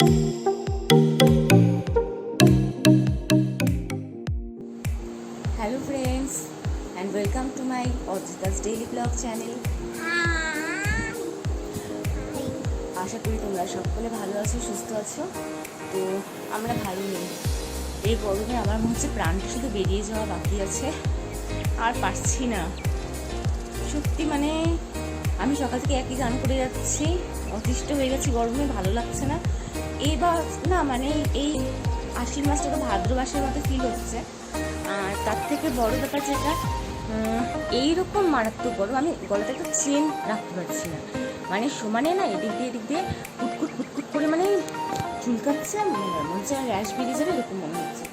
Hello friends and welcome to my Arjita's daily blog channel আশা করি তোমরা সকলে ভালো আছো সুস্থ আছো। তো আমরা ভালো নেই। এই গরমে আমার মনে হচ্ছে প্রাণটা শুধু বেরিয়ে যাওয়া বাকি আছে। আর পারছি না। সত্যি মানে আমি সকাল থেকে একই গান করে যাচ্ছি। অতিষ্ঠ হয়ে গেছি গরমে ভালো লাগছে না। এবার, না মানে এই আশ্বিন মাসটা তো ভাদ্র মাসের মতো ফিল হচ্ছে। আর তার থেকে বড় ব্যাপার যেটা এইরকম মারাত্মক গরম, আমি গলাটা একটু চেন রাখতে পারছি না। মানে সমানে না এদিক দিয়ে এদিক দিয়ে কুটকুট কুটকুট করে মানে চুলকাচ্ছে মনে র্যাশ বেরিয়ে যাবে এরকম মনে হচ্ছে।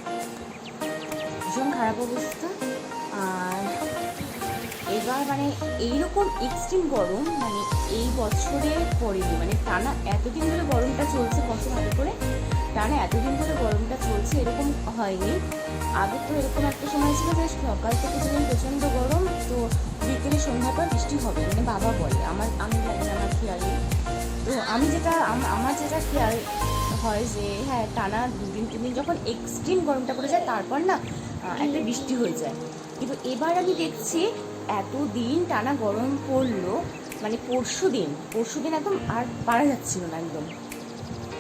ভীষণ খারাপ অবস্থা। আর এবার মানে এইরকম এক্সট্রিম গরম মানে এই বছরে পড়েনি মানে টানা এতদিন ধরে গরমটা চলছে কত ভালো করে টানা এতদিন ধরে গরমটা চলছে, এরকম হয়নি। আগে তো এরকম একটা সময় ছিল যে সকাল থেকে যেদিন প্রচণ্ড গরম, তো বিকেলে সন্ধ্যার পর বৃষ্টি হবে মানে বাবা বলে। আমার, আমি জানি না আমার খেয়াল নেই। তো আমি যেটা আমার যেটা খেয়াল হয় যে হ্যাঁ টানা দুদিন তিন দিন যখন এক্সট্রিম গরমটা পড়ে যায়, তারপর না একটা বৃষ্টি হয়ে যায়। কিন্তু এবার আমি দেখছি এতদিন টানা গরম পড়ল মানে পরশু দিন পরশু দিন একদম আর পারা যাচ্ছিল না একদম।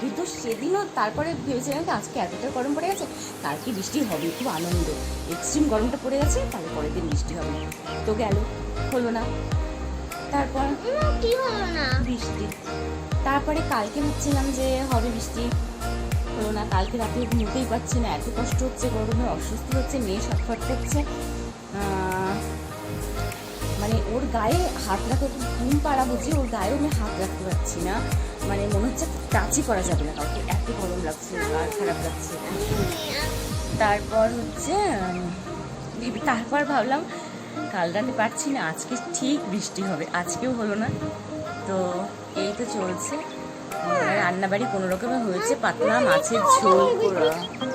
কিন্তু সেদিনও তারপরে ভেবেছিলাম যে আজকে এতটা গরম পড়ে গেছে কালকে বৃষ্টি হবে? খুব আনন্দ। এক্সট্রিম গরমটা পড়ে গেছে তাহলে পরের দিন বৃষ্টি হবে। তো গেল হলো না। তারপর কি হলো না? বৃষ্টি। তারপরে কালকে ভাবছিলাম যে হবে বৃষ্টি। হলো না কালকে রাতে ঘুমতেই পারছি না। এত কষ্ট হচ্ছে গরমে অস্বস্তি হচ্ছে মেয়ে ছটফট করছে। ওর গায়ে হাত রাখতে একটু ঘুম পাড়া বুঝি, ওর গায়েও আমি হাত রাখতে পারছি না। মানে মনে হচ্ছে টাচই করা যাবে না কাউকে। এত গরম লাগছে, আর খারাপ লাগছে। তারপর হচ্ছে তারপর ভাবলাম, কাল রাতে পারছি না, আজকে ঠিক বৃষ্টি হবে, আজকেও হলো না। তো এই তো চলছে। রান্নাবাড়ি কোনো রকমে হয়েছে, পাতলা মাছের ঝোল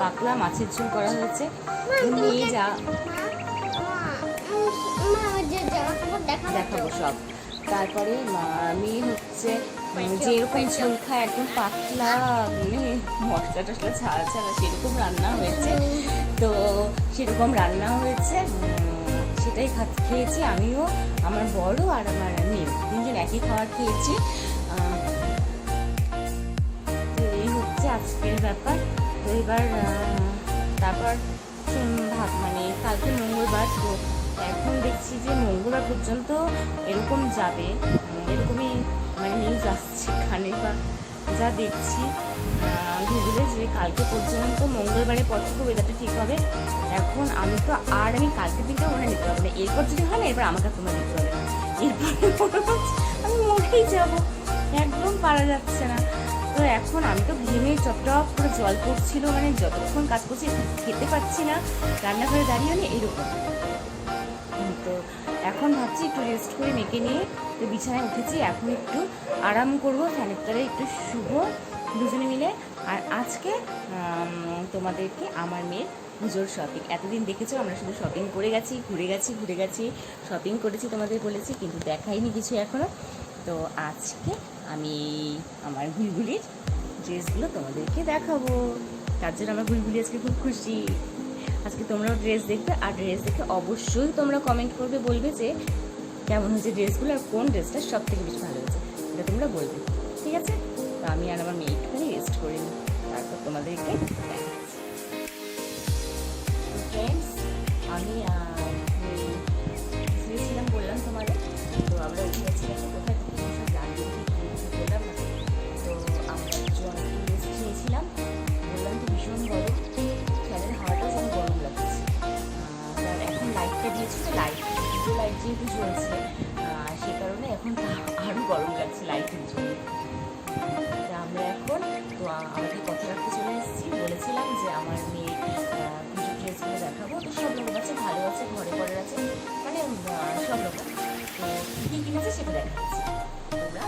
পাতলা মাছের ঝোল করা হয়েছে। নিয়ে যা। দেখাবো। সব। তারপরে আমি হচ্ছে উম, যেরকম ঝোল খায় একদম পাতলা মানে মশলা টশলা ছাড়া ছাড়া সেরকম রান্না হয়েছে। তো সেরকম রান্না হয়েছে। সেটাই খা- খেয়েছি আমিও আমার বড় আর আমার মেয়ে। তিনজন একই খাবার খেয়েছি। তো এই হচ্ছে আজকের ব্যাপার। তো এবার তারপর ভাব মানে কালকে মঙ্গলবার তো এখন দেখছি যে মঙ্গলবার পর্যন্ত এরকম যাবে এরকমই মানে নিউজ আসছে খানে বা যা দেখছি। গুগলে যে কালকে পর্যন্ত মঙ্গলবারের পর থেকে ওয়েদারটা ঠিক হবে। এখন আমি তো আর আমি কালকে দিনটা ওরা নিতে পারব না। এরপর যদি হয় না, এরপর আমাকে তোমার নিতে হবে এরপরে আমি মরেই যাব। একদম পারা যাচ্ছে না। তো এখন আমি তো ঘেমে চপটপ করে জল পড়ছিল মানে যতক্ষণ কাজ করছি, খেতে পাচ্ছি না। রান্নাঘরে দাঁড়িয়ে নেই এরকম। তো এখন ভাবছি একটু রেস্ট করে মেখে নিয়ে তো বিছানায় উঠেছি, এখন একটু আরাম করব ফ্যানের একটু শুভ দুজনে মিলে। আর আজকে তোমাদেরকে আমার মেয়ের পুজোর শপিং এতদিন দেখেছ, আমরা শুধু শপিং করে গেছি, ঘুরে গেছি ঘুরে গেছি শপিং করেছি তোমাদের বলেছি, কিন্তু দেখাইনি কিছু এখনও তো আজকে আমি আমার গুলগুলির ড্রেসগুলো তোমাদেরকে দেখাবো। তার জন্য আমার গুলগুলি আজকে খুব খুশি। আজকে তোমরাও ড্রেস দেখবে, আর ড্রেস দেখে অবশ্যই তোমরা কমেন্ট করবে, বলবে যে কেমন হয়েছে ড্রেসগুলো আর কোন ড্রেসটা সব থেকে বেশি ভালো হয়েছে, এটা তোমরা বলবে, ঠিক আছে? তো আমি আর আমার মেয়ে একটুখানি রেস্ট করে নিই, তারপর তোমাদেরকে আমি বললাম তোমাদের, তো আমরা উঠে গেছি কোথায়? লাইটটা দিয়েছি তো লাইট দুটো লাইট যেহেতু জ্বলছে সে কারণে এখন আরও গরম লাগছে লাইটের জন্য। তা আমরা এখন, তো আ- আমাদের কথা রাখতে চলে এসেছি। বলেছিলাম যে আমার মেয়ে পুজোর ড্রেসগুলো দেখাবো। তো সব রকম আছে, ভালো আছে, ঘরে ঘরের আছে মানে সব রকম তো কী কিনেছে সেটা দেখাচ্ছি। তোমরা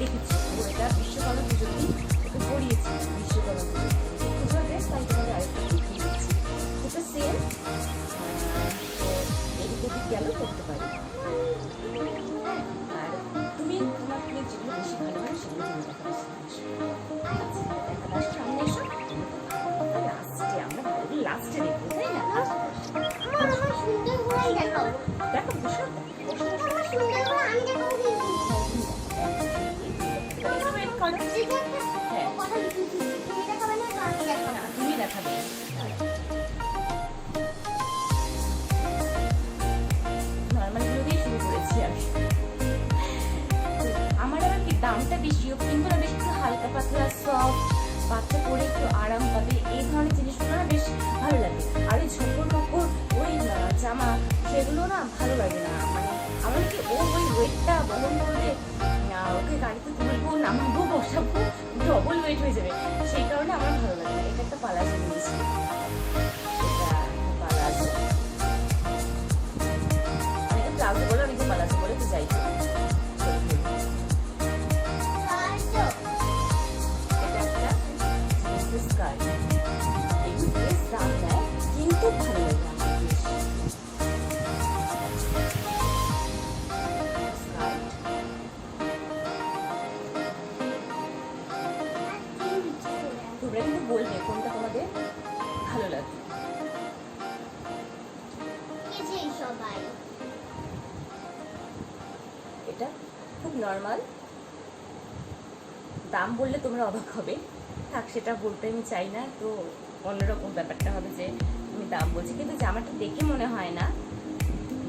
দেখেছি। ও এটা বিশ্বকর্মা পুজোর ওকে পরিয়েছি। তুমি দেখাবে নর্মালগুলো দিয়ে শুরু করেছি আমি আমার আবার কি দামটা কিন্তু বেশ একটু হালকা পাতলা সফট বাচ্চা পরে একটু আরাম পাবে এই ধরনের জিনিসগুলো না বেশ ভালো লাগে আর ওই ঝোপড় মকড় ওই জামা সেগুলো না ভালো লাগে না আমার কি ও ওই ওয়েটটা বহন আহ, ওকে গাড়িতে তুলবো নামাবো বসাবো। ডবল ওয়েট হয়ে যাবে। সেই কারণে আমার ভালো লাগে এটা একটা পালা নিয়েছি নর্মাল দাম বললে তোমরা অবাক হবে। থাক, সেটা বলতে আমি চাই না। তো অন্যরকম ব্যাপারটা হবে যে আমি দাম বলছি। কিন্তু জামাটা দেখে মনে হয় না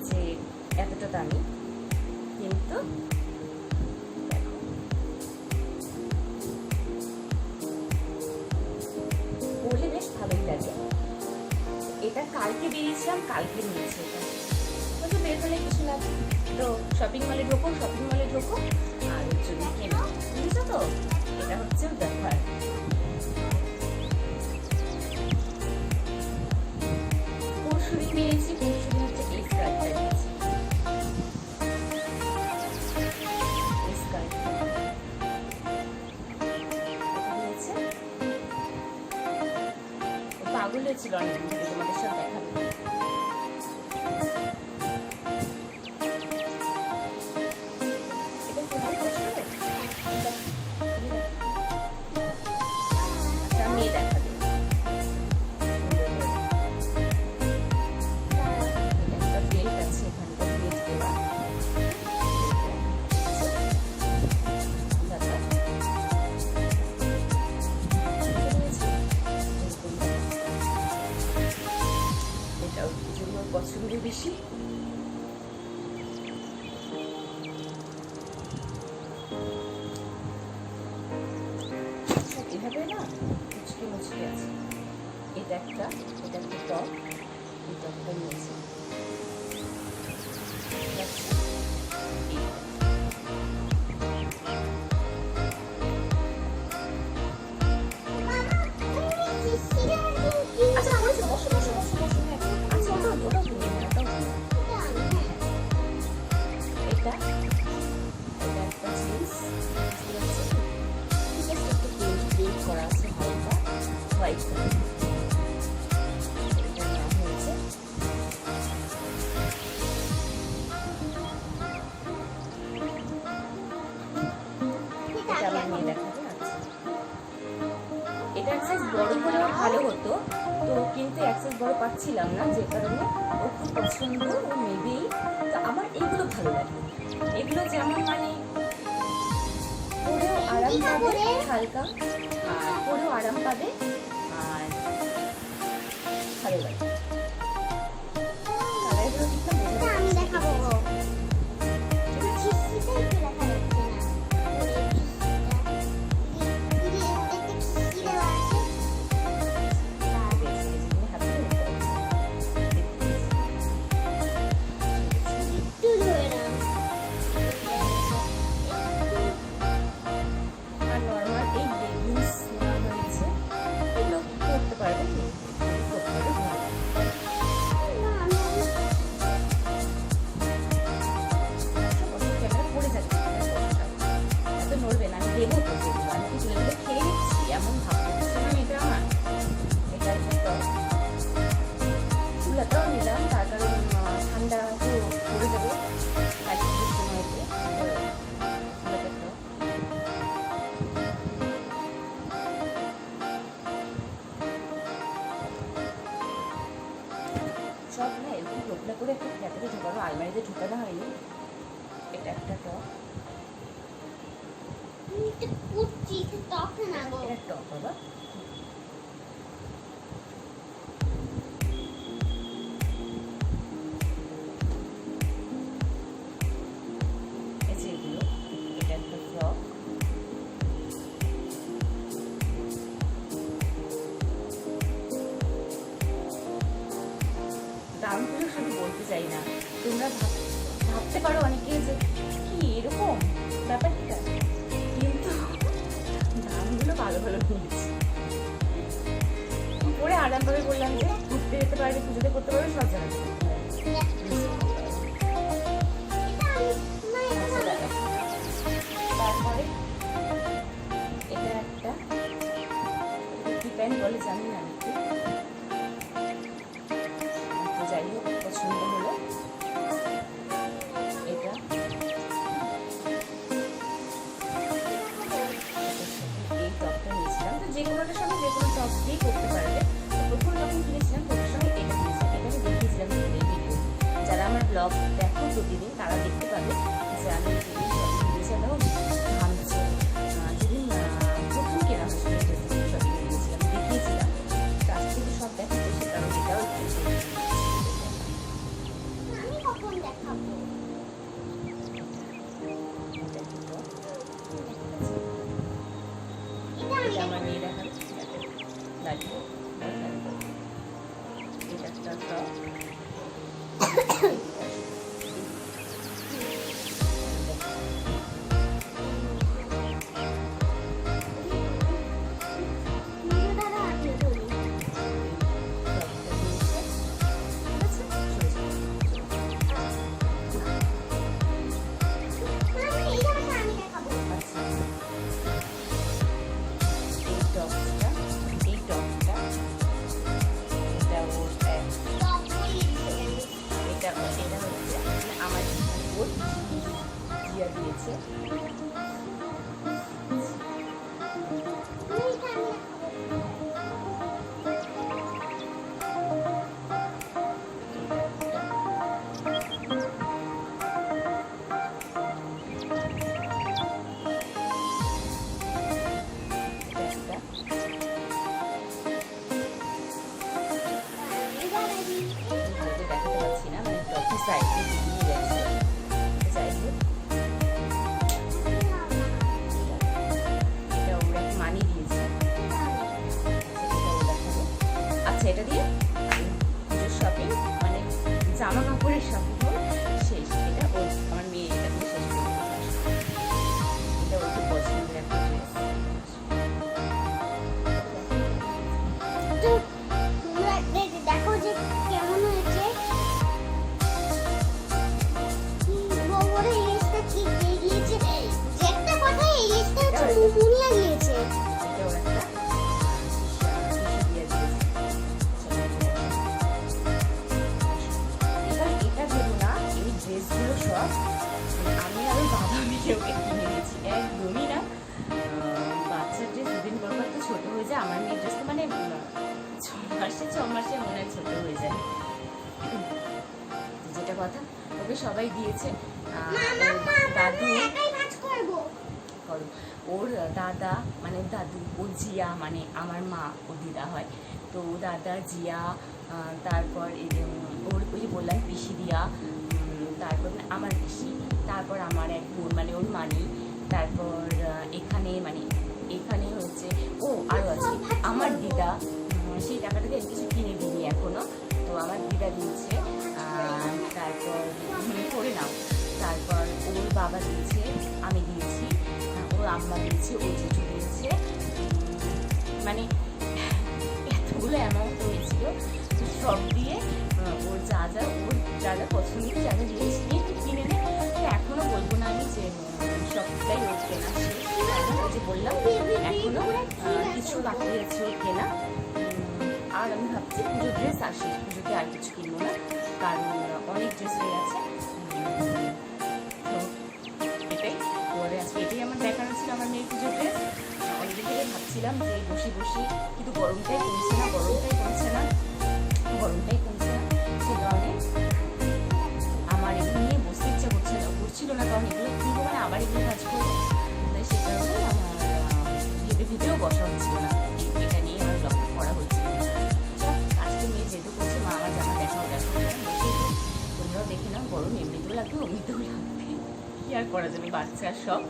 যে এতটা দামি। কিন্তু পরলে বেশ ভালোই লাগে। এটা কালকে বেরিয়েছিলাম, কালকে নিয়েছি এটা। বের হলে কিছু লাগে তো শপিং মলে ঢোকো শপিং মলে ঢোকো। আচ্ছা, অ্যাক্সেস বড় হলেও ভালো হতো। তো কিন্তু এক সাইজ বড় পাচ্ছিলাম না, যে কারণে ও খুব পছন্দ ও নেবেই তো আমার এগুলো ভালো লাগে। এগুলো যেমন মানে পরেও আরাম পাবে, হালকা, পুরো আরাম পাবে। তারপরে এটা একটা। ডিপেন্ড বলে জানি না। মানে আমার ড্রেস তো মানে উম, ছ মাসে ছ মাসে মনে হয় ছোটো হয়ে যায়। যেটা কথা ওকে সবাই দিয়েছে। ওর দাদু করো। ওর মানে দাদু ও জিয়া মানে আমার মা ও দিদা হয়। তো ও দাদা জিয়া তারপর এই যে, ওর ওই যে বললাম পিসি দিয়া তারপর আমার পিসি তারপর আমার এক বোন মানে ওর মানি তারপর এখানে মানে এখানে হচ্ছে ও আরও আছে। আমার দিদা সেই টাকাটা দিয়ে কিছু কিনে দিইনি এখনও। তো আমার দিদা দিয়েছে তারপর করে নাও। তারপর ওর বাবা দিয়েছে আমি দিয়েছি। আহ, ওর আম্মা দিয়েছে ওর জেঠু দিয়েছে। মানে এতগুলো অ্যামাউন্ট হয়েছিল। সব দিয়ে ওর যা যা ওর যা যা পছন্দ যা যা জিনিস নিয়ে কিনে নে। এখনও বলব না আমি যে সবটাই ওর কেনা যে বললাম এখনও কিছু বাকি আছে কেনা। আর আমি ভাবছি পুজো ড্রেস আসি পুজোতে আর কিছু কিনবো না, কারণ অনেক ড্রেস হয়ে আছে। এটাই। এটাই আমার দেখানো ছিল, আমার মেয়ের পুজোর ড্রেস অনেকদিন থেকে ভাবছিলাম যে বসে বসে, কিন্তু গরমটাই কমছে না, গরমটাই কমছে না, গরমটাই কমছে না। সে কারণে আমার এগুলো নিয়ে বসতে ইচ্ছা করছে না করছিল না, কারণ এগুলো কিনবো মানে আবার এগুলো কাজ করব। বসা হচ্ছিল না। এটা নিয়ে আমার ব্লগটা করা হচ্ছে, আজকে মেয়ে যেহেতু করছে, মা আমার জামা দেখাও দেখো। তোমরাও দেখে নাও গরম এমনিতেও লাগবে, অমনিতেও লাগবে। কি আর করা যাবে বাচ্চার সব।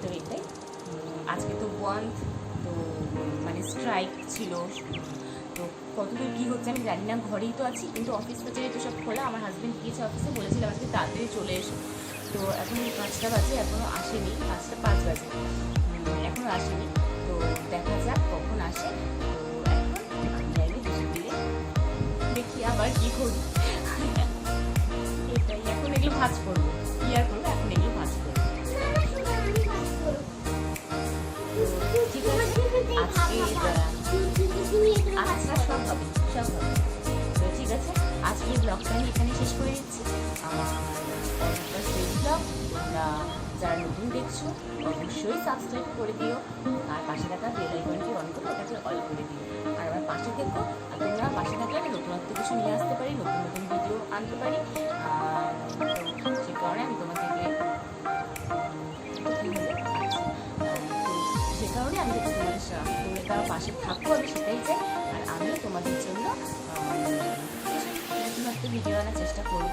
তো এটাই। আজকে তো বন্ধ তো মানে স্ট্রাইক ছিল। তো কতদূর কী হচ্ছে আমি জানি না, ঘরেই তো আছি, কিন্তু অফিস তো সব খোলা। আমার হাজব্যান্ড গিয়েছে অফিসে বলেছিল আমাকে তাড়াতাড়ি চলে এসো। তো এখন পাঁচটা বাজে এখনও আসেনি। পাঁচটা পাঁচ বাজে। এখনও আসেনি। দেখা যাক কখন আসে। দেখি আবার কী করি। এটাই, এখন এগুলো ভাজ করব। কি আর করব, এখন এগুলো ভাজ করব। ঠিক আছে, আজকে আচ্ছা সব হবে সব হবে। তো ঠিক আছে আজকে ব্লগটা আমি এখানে শেষ করে দিচ্ছি। যারা নতুন দেখছ, অবশ্যই সাবস্ক্রাইব করে দিও। আর পাশে থাকা বেল আইকনটি অন করে, ওটাকে অল করে দিও। আর আমার পাশে থেকো তোমরা পাশে থাকলে আমি নতুনত্ব কিছু নিয়ে আসতে পারি, নতুন নতুন ভিডিও আনতে পারি। আর সে কারণে আমি তোমাদেরকে সে কারণে আমি তোমাদের তারা পাশে থাকো আমি সেটাই চাই। আর আমিও তোমাদের জন্য নতুন একটা ভিডিও আনার চেষ্টা করব।